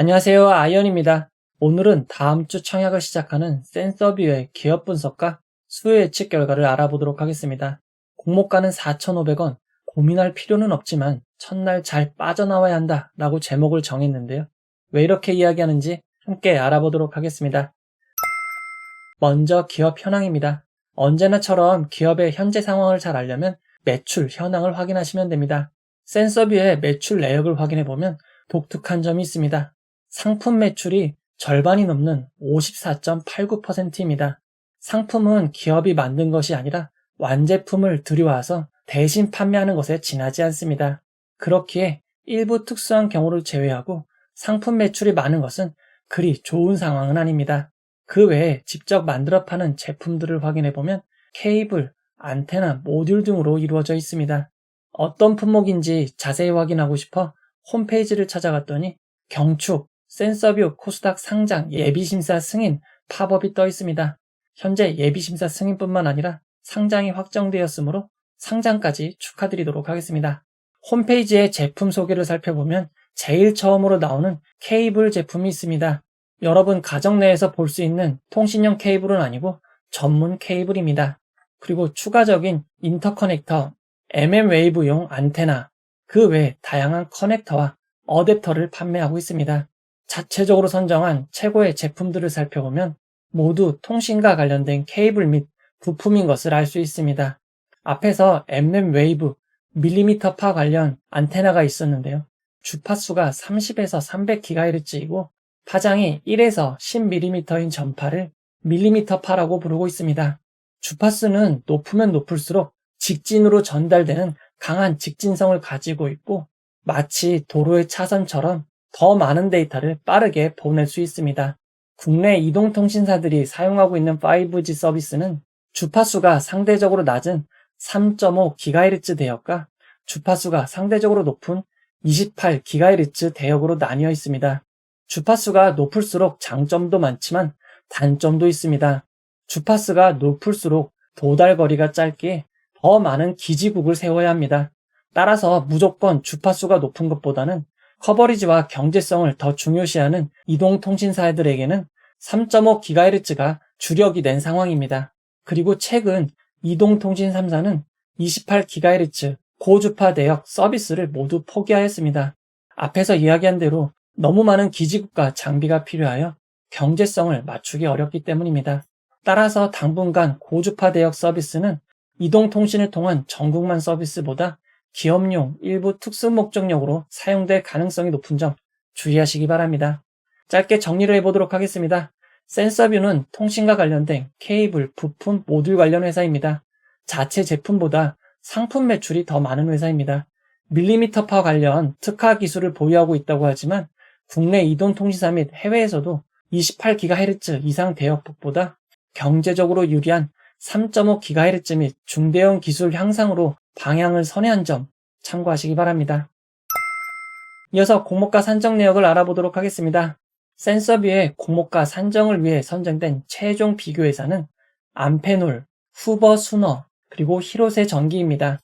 안녕하세요. 아이언입니다. 오늘은 다음 주 청약을 시작하는 센서뷰의 기업 분석과 수요 예측 결과를 알아보도록 하겠습니다. 공모가는 4,500원, 고민할 필요는 없지만 첫날 잘 빠져나와야 한다 라고 제목을 정했는데요. 왜 이렇게 이야기하는지 함께 알아보도록 하겠습니다. 먼저 기업 현황입니다. 언제나처럼 기업의 현재 상황을 잘 알려면 매출 현황을 확인하시면 됩니다. 센서뷰의 매출 내역을 확인해 보면 독특한 점이 있습니다. 상품 매출이 절반이 넘는 54.89%입니다. 상품은 기업이 만든 것이 아니라 완제품을 들여와서 대신 판매하는 것에 지나지 않습니다. 그렇기에 일부 특수한 경우를 제외하고 상품 매출이 많은 것은 그리 좋은 상황은 아닙니다. 그 외에 직접 만들어 파는 제품들을 확인해 보면 케이블, 안테나, 모듈 등으로 이루어져 있습니다. 어떤 품목인지 자세히 확인하고 싶어 홈페이지를 찾아갔더니 경축, 센서뷰, 코스닥 상장, 예비심사 승인, 팝업이 떠 있습니다. 현재 예비심사 승인뿐만 아니라 상장이 확정되었으므로 상장까지 축하드리도록 하겠습니다. 홈페이지의 제품 소개를 살펴보면 제일 처음으로 나오는 케이블 제품이 있습니다. 여러분 가정 내에서 볼 수 있는 통신용 케이블은 아니고 전문 케이블입니다. 그리고 추가적인 인터커넥터, mm웨이브용 안테나, 그 외 다양한 커넥터와 어댑터를 판매하고 있습니다. 자체적으로 선정한 최고의 제품들을 살펴보면 모두 통신과 관련된 케이블 및 부품인 것을 알 수 있습니다. 앞에서 mm웨이브, 밀리미터파 관련 안테나가 있었는데요. 주파수가 30에서 300GHz이고 파장이 1에서 10mm인 전파를 밀리미터파라고 부르고 있습니다. 주파수는 높으면 높을수록 직진으로 전달되는 강한 직진성을 가지고 있고 마치 도로의 차선처럼 더 많은 데이터를 빠르게 보낼 수 있습니다. 국내 이동통신사들이 사용하고 있는 5G 서비스는 주파수가 상대적으로 낮은 3.5GHz 대역과 주파수가 상대적으로 높은 28GHz 대역으로 나뉘어 있습니다. 주파수가 높을수록 장점도 많지만 단점도 있습니다. 주파수가 높을수록 도달 거리가 짧기에 더 많은 기지국을 세워야 합니다. 따라서 무조건 주파수가 높은 것보다는 커버리지와 경제성을 더 중요시하는 이동통신사들에게는 3.5GHz가 주력이 된 상황입니다. 그리고 최근 이동통신 3사는 28GHz 고주파 대역 서비스를 모두 포기하였습니다. 앞에서 이야기한 대로 너무 많은 기지국과 장비가 필요하여 경제성을 맞추기 어렵기 때문입니다. 따라서 당분간 고주파 대역 서비스는 이동통신을 통한 전국만 서비스보다 기업용 일부 특수 목적용으로 사용될 가능성이 높은 점 주의하시기 바랍니다. 짧게 정리를 해보도록 하겠습니다. 센서뷰는 통신과 관련된 케이블, 부품, 모듈 관련 회사입니다. 자체 제품보다 상품 매출이 더 많은 회사입니다. 밀리미터파 관련 특화 기술을 보유하고 있다고 하지만 국내 이동 통신사 및 해외에서도 28GHz 이상 대역폭보다 경제적으로 유리한 3.5GHz 및 중대형 기술 향상으로 방향을 선회한 점 참고하시기 바랍니다. 이어서 공모가 산정 내역을 알아보도록 하겠습니다. 센서뷰의 공모가 산정을 위해 선정된 최종 비교 회사는 암페놀, 후버 수너, 그리고 히로세 전기입니다.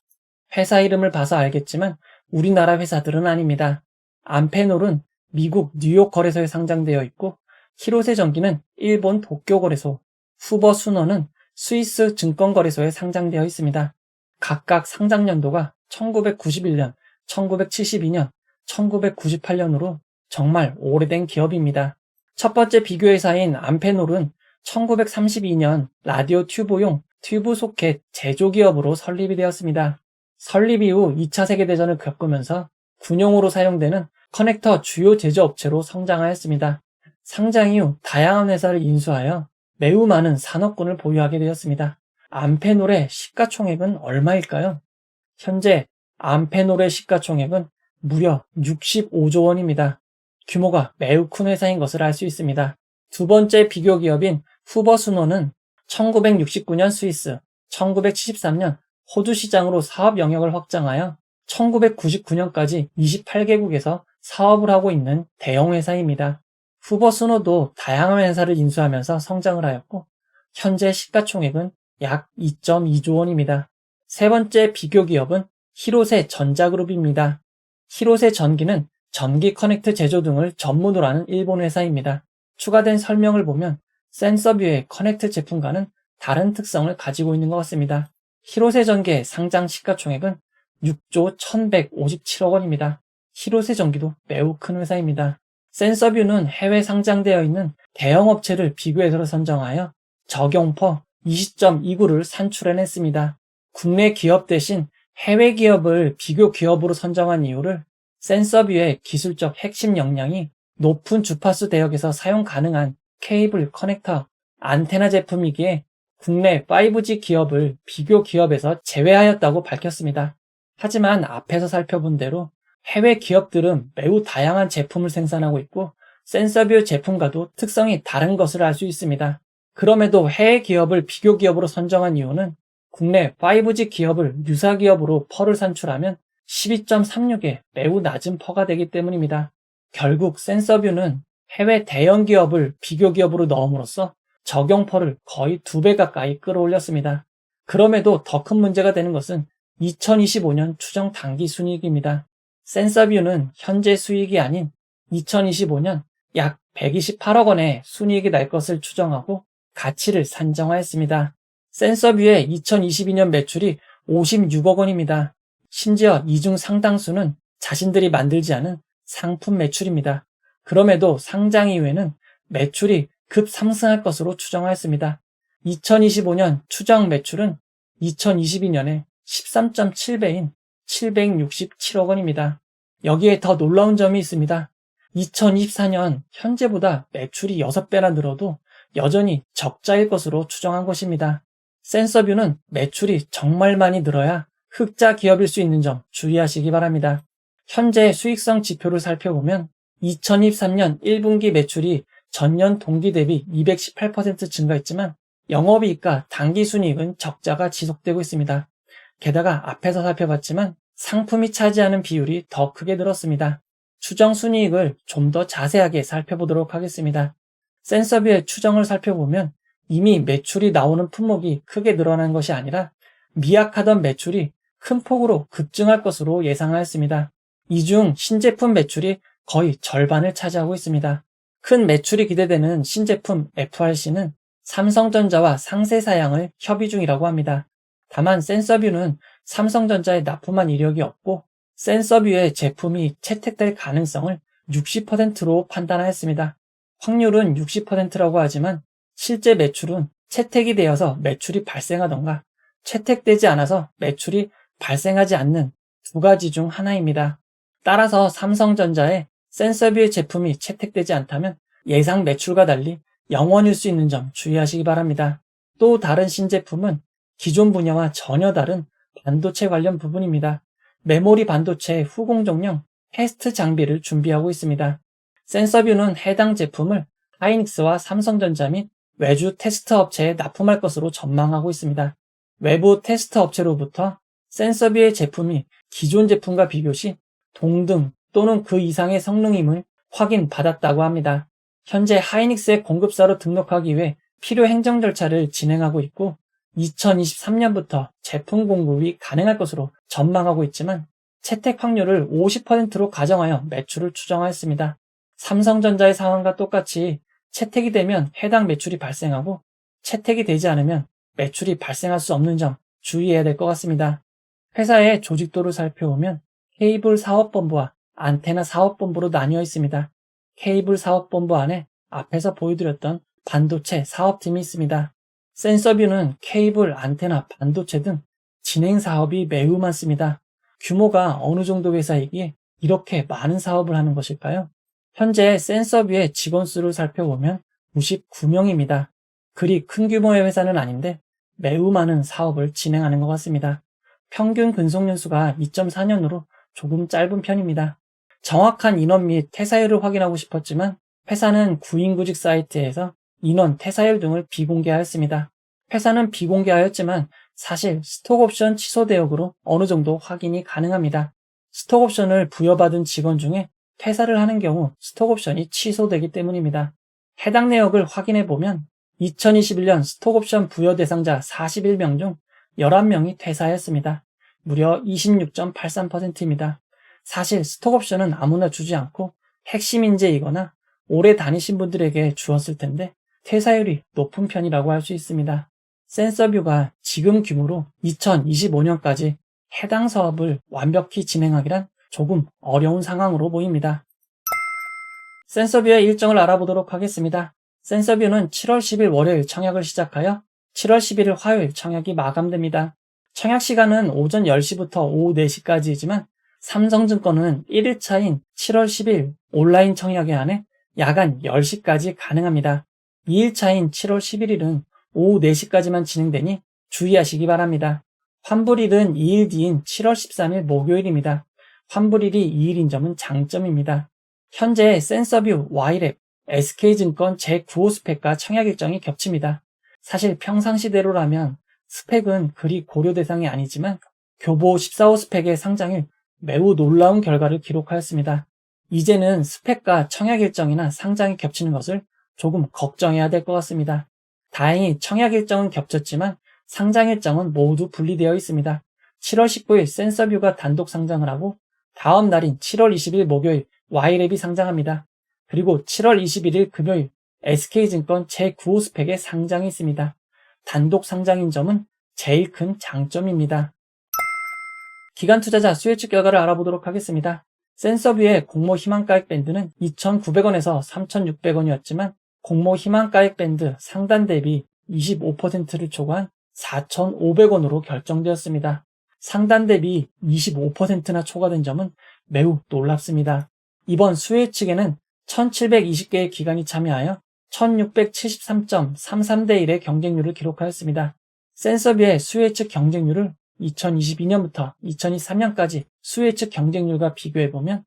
회사 이름을 봐서 알겠지만 우리나라 회사들은 아닙니다. 암페놀은 미국 뉴욕 거래소에 상장되어 있고 히로세 전기는 일본 도쿄 거래소, 후버 수너는 스위스 증권 거래소에 상장되어 있습니다. 각각 상장 연도가 1991년, 1972년, 1998년으로 정말 오래된 기업입니다. 첫 번째 비교 회사인 암페놀은 1932년 라디오 튜브용 튜브 소켓 제조 기업으로 설립이 되었습니다. 설립 이후 2차 세계대전을 겪으면서 군용으로 사용되는 커넥터 주요 제조업체로 성장하였습니다. 상장 이후 다양한 회사를 인수하여 매우 많은 산업군을 보유하게 되었습니다. 암페놀의 시가총액은 얼마일까요? 현재 암페놀의 시가총액은 무려 65조 원입니다. 규모가 매우 큰 회사인 것을 알 수 있습니다. 두 번째 비교 기업인 후버스노는 1969년 스위스, 1973년 호주 시장으로 사업 영역을 확장하여 1999년까지 28개국에서 사업을 하고 있는 대형 회사입니다. 후버스노도 다양한 회사를 인수하면서 성장을 하였고 현재 시가총액은 약 2.2조 원입니다. 세 번째 비교 기업은 히로세 전자그룹입니다. 히로세 전기는 전기 커넥트 제조 등을 전문으로 하는 일본 회사입니다. 추가된 설명을 보면 센서뷰의 커넥트 제품과는 다른 특성을 가지고 있는 것 같습니다. 히로세 전기의 상장 시가총액은 6조 1157억 원입니다. 히로세 전기도 매우 큰 회사입니다. 센서뷰는 해외 상장되어 있는 대형 업체를 비교해서 선정하여 적용퍼 20.29를 산출해냈습니다. 국내 기업 대신 해외 기업을 비교 기업으로 선정한 이유를 센서뷰의 기술적 핵심 역량이 높은 주파수 대역에서 사용 가능한 케이블 커넥터, 안테나 제품이기에 국내 5G 기업을 비교 기업에서 제외하였다고 밝혔습니다. 하지만 앞에서 살펴본 대로 해외 기업들은 매우 다양한 제품을 생산하고 있고 센서뷰 제품과도 특성이 다른 것을 알 수 있습니다. 그럼에도 해외 기업을 비교 기업으로 선정한 이유는 국내 5G 기업을 유사 기업으로 펄을 산출하면 12.36의 매우 낮은 퍼가 되기 때문입니다. 결국 센서뷰는 해외 대형 기업을 비교 기업으로 넣음으로써 적용 펄을 거의 두 배 가까이 끌어올렸습니다. 그럼에도 더 큰 문제가 되는 것은 2025년 추정 당기 순이익입니다. 센서뷰는 현재 수익이 아닌 2025년 약 128억 원의 순이익이 날 것을 추정하고 가치를 산정하였습니다. 센서뷰의 2022년 매출이 56억 원입니다. 심지어 이 중 상당수는 자신들이 만들지 않은 상품 매출입니다. 그럼에도 상장 이후에는 매출이 급 상승할 것으로 추정하였습니다. 2025년 추정 매출은 2022년에 13.7배인 767억 원입니다. 여기에 더 놀라운 점이 있습니다. 2024년 현재보다 매출이 6배나 늘어도 여전히 적자일 것으로 추정한 것입니다. 센서뷰는 매출이 정말 많이 늘어야 흑자 기업일 수 있는 점 주의하시기 바랍니다. 현재 수익성 지표를 살펴보면 2023년 1분기 매출이 전년 동기 대비 218% 증가했지만 영업이익과 당기순이익은 적자가 지속되고 있습니다. 게다가 앞에서 살펴봤지만 상품이 차지하는 비율이 더 크게 늘었습니다. 추정 순이익을 좀 더 자세하게 살펴보도록 하겠습니다. 센서뷰의 추정을 살펴보면 이미 매출이 나오는 품목이 크게 늘어난 것이 아니라 미약하던 매출이 큰 폭으로 급증할 것으로 예상하였습니다. 이 중 신제품 매출이 거의 절반을 차지하고 있습니다. 큰 매출이 기대되는 신제품 FRC는 삼성전자와 상세 사양을 협의 중이라고 합니다. 다만 센서뷰는 삼성전자에 납품한 이력이 없고 센서뷰의 제품이 채택될 가능성을 60%로 판단하였습니다. 확률은 60%라고 하지만 실제 매출은 채택이 되어서 매출이 발생하던가 채택되지 않아서 매출이 발생하지 않는 두 가지 중 하나입니다. 따라서 삼성전자의 센서뷰의 제품이 채택되지 않다면 예상 매출과 달리 영원일 수 있는 점 주의하시기 바랍니다. 또 다른 신제품은 기존 분야와 전혀 다른 반도체 관련 부분입니다. 메모리 반도체 후공정령 테스트 장비를 준비하고 있습니다. 센서뷰는 해당 제품을 하이닉스와 삼성전자 및 외주 테스트 업체에 납품할 것으로 전망하고 있습니다. 외부 테스트 업체로부터 센서뷰의 제품이 기존 제품과 비교 시 동등 또는 그 이상의 성능임을 확인받았다고 합니다. 현재 하이닉스의 공급사로 등록하기 위해 필요 행정 절차를 진행하고 있고 2023년부터 제품 공급이 가능할 것으로 전망하고 있지만 채택 확률을 50%로 가정하여 매출을 추정하였습니다. 삼성전자의 상황과 똑같이 채택이 되면 해당 매출이 발생하고 채택이 되지 않으면 매출이 발생할 수 없는 점 주의해야 될 것 같습니다. 회사의 조직도를 살펴보면 케이블 사업본부와 안테나 사업본부로 나뉘어 있습니다. 케이블 사업본부 안에 앞에서 보여드렸던 반도체 사업팀이 있습니다. 센서뷰는 케이블, 안테나, 반도체 등 진행 사업이 매우 많습니다. 규모가 어느 정도 회사이기에 이렇게 많은 사업을 하는 것일까요? 현재 센서뷰의 직원 수를 살펴보면 99명입니다. 그리 큰 규모의 회사는 아닌데 매우 많은 사업을 진행하는 것 같습니다. 평균 근속 연수가 2.4년으로 조금 짧은 편입니다. 정확한 인원 및 퇴사율을 확인하고 싶었지만 회사는 구인구직 사이트에서 인원, 퇴사율 등을 비공개하였습니다. 회사는 비공개하였지만 사실 스톡옵션 취소 대역으로 어느 정도 확인이 가능합니다. 스톡옵션을 부여받은 직원 중에 퇴사를 하는 경우 스톡옵션이 취소되기 때문입니다. 해당 내역을 확인해 보면 2021년 스톡옵션 부여 대상자 41명 중 11명이 퇴사했습니다. 무려 26.83%입니다. 사실 스톡옵션은 아무나 주지 않고 핵심 인재이거나 오래 다니신 분들에게 주었을 텐데 퇴사율이 높은 편이라고 할 수 있습니다. 센서뷰가 지금 규모로 2025년까지 해당 사업을 완벽히 진행하기란 조금 어려운 상황으로 보입니다. 센서뷰의 일정을 알아보도록 하겠습니다. 센서뷰는 7월 10일 월요일 청약을 시작하여 7월 11일 화요일 청약이 마감됩니다. 청약 시간은 오전 10시부터 오후 4시까지이지만 삼성증권은 1일차인 7월 10일 온라인 청약에 한해 야간 10시까지 가능합니다. 2일차인 7월 11일은 오후 4시까지만 진행되니 주의하시기 바랍니다. 환불일은 2일 뒤인 7월 13일 목요일입니다. 환불일이 2일인 점은 장점입니다. 현재 센서뷰, 와이랩, SK증권 제9호 스펙과 청약 일정이 겹칩니다. 사실 평상시대로라면 스펙은 그리 고려 대상이 아니지만 교보 14호 스펙의 상장일 매우 놀라운 결과를 기록하였습니다. 이제는 스펙과 청약 일정이나 상장이 겹치는 것을 조금 걱정해야 될 것 같습니다. 다행히 청약 일정은 겹쳤지만 상장 일정은 모두 분리되어 있습니다. 7월 19일 센서뷰가 단독 상장을 하고 다음 날인 7월 20일 목요일 와이랩이 상장합니다. 그리고 7월 21일 금요일 SK증권 제9호 스펙의 상장이 있습니다. 단독 상장인 점은 제일 큰 장점입니다. 기간 투자자 수혜측 결과를 알아보도록 하겠습니다. 센서뷰의 공모 희망가액 밴드는 2,900원에서 3,600원이었지만 공모 희망가액 밴드 상단 대비 25%를 초과한 4,500원으로 결정되었습니다. 상단 대비 25%나 초과된 점은 매우 놀랍습니다. 이번 수혜 측에는 1720개의 기관이 참여하여 1673.33대 1의 경쟁률을 기록하였습니다. 센서비의 수혜 측 경쟁률을 2022년부터 2023년까지 수혜 측 경쟁률과 비교해보면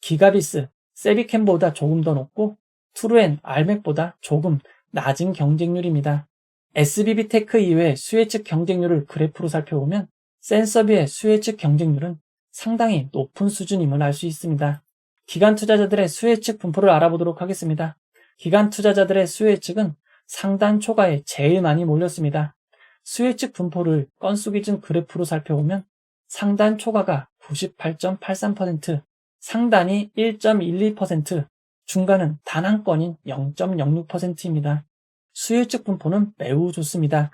기가비스, 세비캠보다 조금 더 높고 투르엔, 알맥보다 조금 낮은 경쟁률입니다. SBB 테크 이외의 수혜 측 경쟁률을 그래프로 살펴보면 센서비의 수혜 측 경쟁률은 상당히 높은 수준임을 알 수 있습니다. 기관 투자자들의 수혜측 분포를 알아보도록 하겠습니다. 기관 투자자들의 수혜측은 상단 초과에 제일 많이 몰렸습니다. 수혜측 분포를 건수 기준 그래프로 살펴보면 상단 초과가 98.83%, 상단이 1.12%, 중간은 단 한 건인 0.06%입니다. 수혜측 분포는 매우 좋습니다.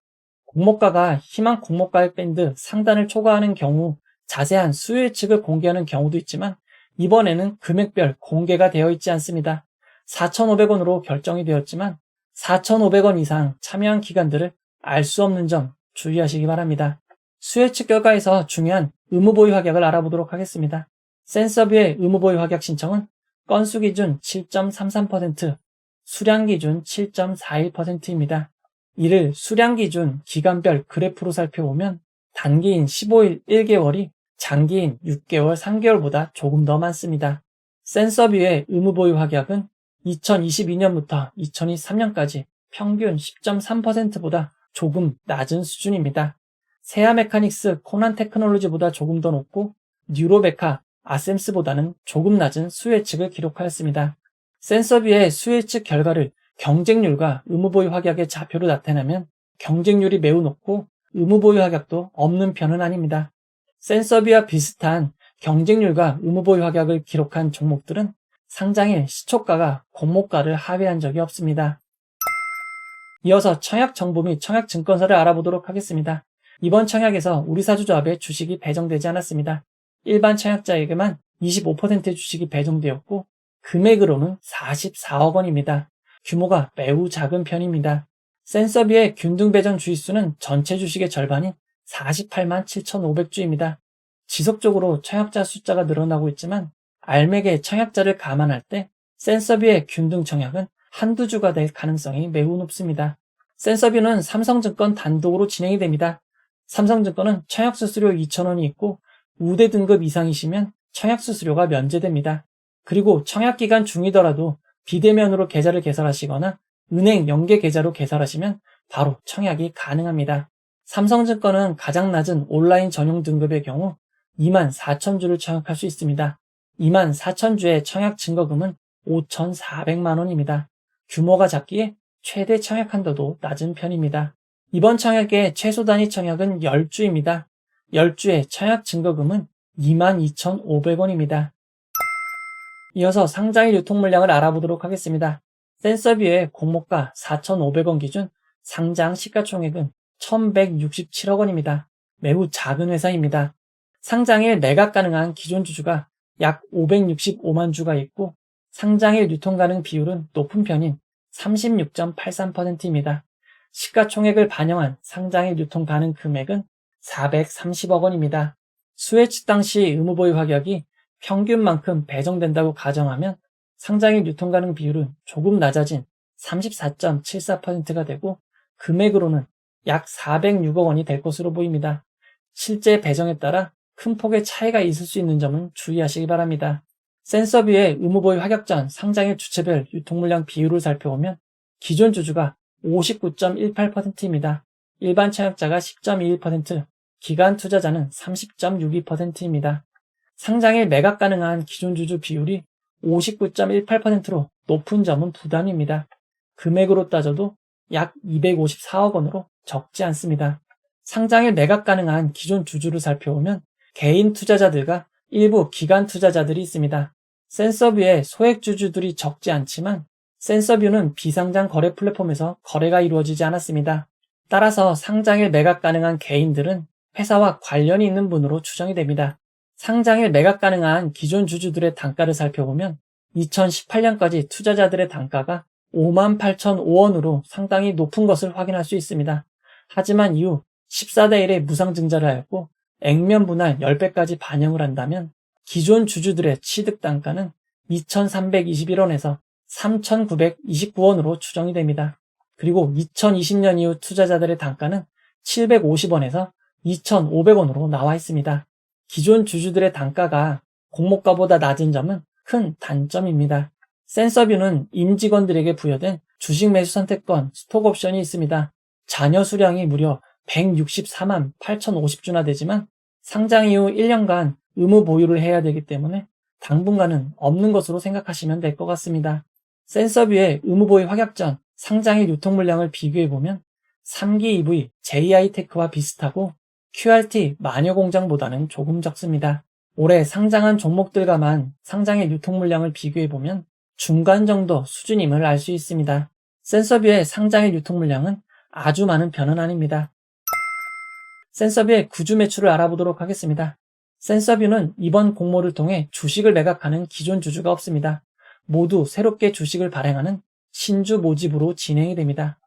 공모가가 희망 공모가액 밴드 상단을 초과하는 경우 자세한 수혜측을 공개하는 경우도 있지만 이번에는 금액별 공개가 되어 있지 않습니다. 4,500원으로 결정이 되었지만 4,500원 이상 참여한 기관들을 알 수 없는 점 주의하시기 바랍니다. 수혜측 결과에서 중요한 의무보유 확약을 알아보도록 하겠습니다. 센서비의 의무보유 확약 신청은 건수 기준 7.33%, 수량 기준 7.41%입니다. 이를 수량 기준 기간별 그래프로 살펴보면 단기인 15일 1개월이 장기인 6개월, 3개월보다 조금 더 많습니다. 센서비의 의무 보유 확약은 2022년부터 2023년까지 평균 10.3%보다 조금 낮은 수준입니다. 세아 메카닉스 코난 테크놀로지보다 조금 더 높고 뉴로베카 아셈스보다는 조금 낮은 수혜측을 기록하였습니다. 센서비의 수혜측 결과를 경쟁률과 의무보유 확약의 좌표로 나타내면 경쟁률이 매우 높고 의무보유 확약도 없는 편은 아닙니다. 센서비와 비슷한 경쟁률과 의무보유 확약을 기록한 종목들은 상장일 시초가가 공모가를 하회한 적이 없습니다. 이어서 청약 정보 및 청약 증권사를 알아보도록 하겠습니다. 이번 청약에서 우리 사주조합에 주식이 배정되지 않았습니다. 일반 청약자에게만 25%의 주식이 배정되었고 금액으로는 44억 원입니다. 규모가 매우 작은 편입니다. 센서비의 균등 배정 주의수는 전체 주식의 절반인 48만 7,500주입니다. 지속적으로 청약자 숫자가 늘어나고 있지만 알맥의 청약자를 감안할 때 센서비의 균등 청약은 한두 주가 될 가능성이 매우 높습니다. 센서비는 삼성증권 단독으로 진행이 됩니다. 삼성증권은 청약수수료 2,000원이 있고 우대 등급 이상이시면 청약수수료가 면제됩니다. 그리고 청약기간 중이더라도 비대면으로 계좌를 개설하시거나 은행 연계 계좌로 개설하시면 바로 청약이 가능합니다. 삼성증권은 가장 낮은 온라인 전용 등급의 경우 2만 4천 주를 청약할 수 있습니다. 2만 4천 주의 청약 증거금은 5,400만 원입니다. 규모가 작기에 최대 청약 한도도 낮은 편입니다. 이번 청약의 최소 단위 청약은 10주입니다. 10주의 청약 증거금은 22,500원입니다. 이어서 상장일 유통 물량을 알아보도록 하겠습니다. 센서뷰의 공모가 4,500원 기준 상장 시가총액은 1,167억 원입니다. 매우 작은 회사입니다. 상장일 매각 가능한 기존 주주가 약 565만 주가 있고 상장일 유통 가능 비율은 높은 편인 36.83%입니다. 시가총액을 반영한 상장일 유통 가능 금액은 430억 원입니다. 수혜측 당시 의무보유 가격이 평균만큼 배정된다고 가정하면 상장일 유통 가능 비율은 조금 낮아진 34.74%가 되고 금액으로는 약 406억 원이 될 것으로 보입니다. 실제 배정에 따라 큰 폭의 차이가 있을 수 있는 점은 주의하시기 바랍니다. 센서비의 의무보유 하격 전 상장일 주체별 유통 물량 비율을 살펴보면 기존 주주가 59.18%입니다. 일반 차약자가 10.21%, 기간 투자자는 30.62%입니다. 상장일 매각 가능한 기존 주주 비율이 59.18%로 높은 점은 부담입니다. 금액으로 따져도 약 254억 원으로 적지 않습니다. 상장일 매각 가능한 기존 주주를 살펴보면 개인 투자자들과 일부 기관 투자자들이 있습니다. 센서뷰의 소액 주주들이 적지 않지만 센서뷰는 비상장 거래 플랫폼에서 거래가 이루어지지 않았습니다. 따라서 상장일 매각 가능한 개인들은 회사와 관련이 있는 분으로 추정이 됩니다. 상장일 매각 가능한 기존 주주들의 단가를 살펴보면 2018년까지 투자자들의 단가가 58,005원으로 상당히 높은 것을 확인할 수 있습니다. 하지만 이후 14대 1의 무상 증자를 하였고 액면 분할 10배까지 반영을 한다면 기존 주주들의 취득 단가는 2,321원에서 3,929원으로 추정이 됩니다. 그리고 2020년 이후 투자자들의 단가는 750원에서 2,500원으로 나와 있습니다. 기존 주주들의 단가가 공모가보다 낮은 점은 큰 단점입니다. 센서뷰는 임직원들에게 부여된 주식 매수 선택권 스톡 옵션이 있습니다. 자녀 수량이 무려 164만 8,050주나 되지만 상장 이후 1년간 의무 보유를 해야 되기 때문에 당분간은 없는 것으로 생각하시면 될 것 같습니다. 센서뷰의 의무 보유 확약 전 상장일 유통 물량을 비교해 보면 3기 EV JI테크와 비슷하고 QRT 마녀 공장보다는 조금 적습니다. 올해 상장한 종목들과만 상장의 유통 물량을 비교해 보면 중간 정도 수준임을 알 수 있습니다. 센서뷰의 상장의 유통 물량은 아주 많은 편은 아닙니다. 센서뷰의 구주 매출을 알아보도록 하겠습니다. 센서뷰는 이번 공모를 통해 주식을 매각하는 기존 주주가 없습니다. 모두 새롭게 주식을 발행하는 신주 모집으로 진행이 됩니다.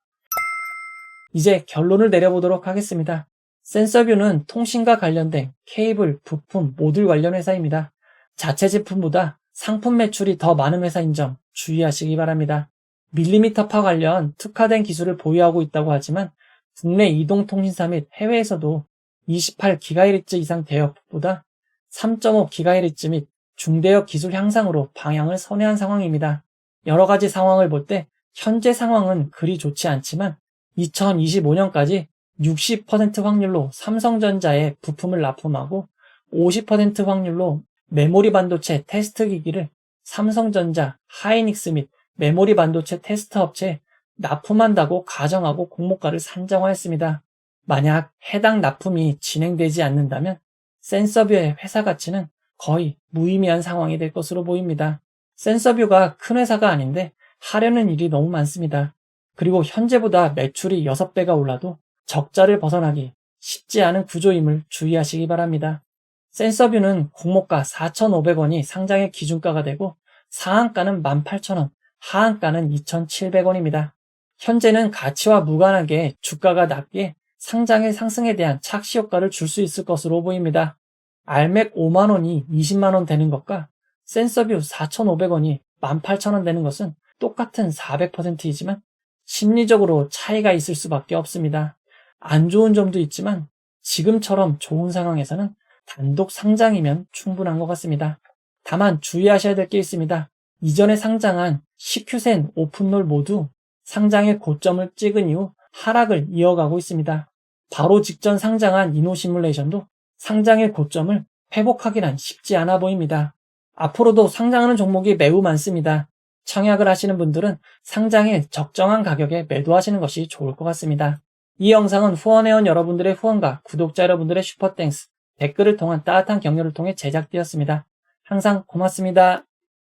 이제 결론을 내려보도록 하겠습니다. 센서뷰는 통신과 관련된 케이블, 부품, 모듈 관련 회사입니다. 자체 제품보다 상품 매출이 더 많은 회사인 점 주의하시기 바랍니다. 밀리미터파 관련 특화된 기술을 보유하고 있다고 하지만 국내 이동통신사 및 해외에서도 28GHz 이상 대역보다 3.5GHz 및 중대역 기술 향상으로 방향을 선회한 상황입니다. 여러 가지 상황을 볼 때 현재 상황은 그리 좋지 않지만 2025년까지 60% 확률로 삼성전자에 부품을 납품하고 50% 확률로 메모리 반도체 테스트 기기를 삼성전자, 하이닉스 및 메모리 반도체 테스트 업체에 납품한다고 가정하고 공모가를 산정하였습니다. 만약 해당 납품이 진행되지 않는다면 센서뷰의 회사 가치는 거의 무의미한 상황이 될 것으로 보입니다. 센서뷰가 큰 회사가 아닌데 하려는 일이 너무 많습니다. 그리고 현재보다 매출이 6배가 올라도 적자를 벗어나기 쉽지 않은 구조임을 주의하시기 바랍니다. 센서뷰는 공모가 4,500원이 상장의 기준가가 되고 상한가는 18,000원, 하한가는 2,700원입니다. 현재는 가치와 무관하게 주가가 낮게 상장의 상승에 대한 착시 효과를 줄 수 있을 것으로 보입니다. 알맥 5만원이 20만원 되는 것과 센서뷰 4,500원이 18,000원 되는 것은 똑같은 400%이지만 심리적으로 차이가 있을 수밖에 없습니다. 안 좋은 점도 있지만 지금처럼 좋은 상황에서는 단독 상장이면 충분한 것 같습니다. 다만 주의하셔야 될 게 있습니다. 이전에 상장한 CQ센, 오픈롤 모두 상장의 고점을 찍은 이후 하락을 이어가고 있습니다. 바로 직전 상장한 이노 시뮬레이션도 상장의 고점을 회복하기란 쉽지 않아 보입니다. 앞으로도 상장하는 종목이 매우 많습니다. 청약을 하시는 분들은 상장에 적정한 가격에 매도하시는 것이 좋을 것 같습니다. 이 영상은 후원회원 여러분들의 후원과 구독자 여러분들의 슈퍼땡스, 댓글을 통한 따뜻한 격려를 통해 제작되었습니다. 항상 고맙습니다.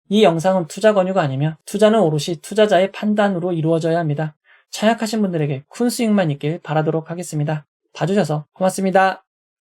이 영상은 투자 권유가 아니며 투자는 오롯이 투자자의 판단으로 이루어져야 합니다. 차약하신 분들에게 큰 수익만 있길 바라도록 하겠습니다. 봐주셔서 고맙습니다.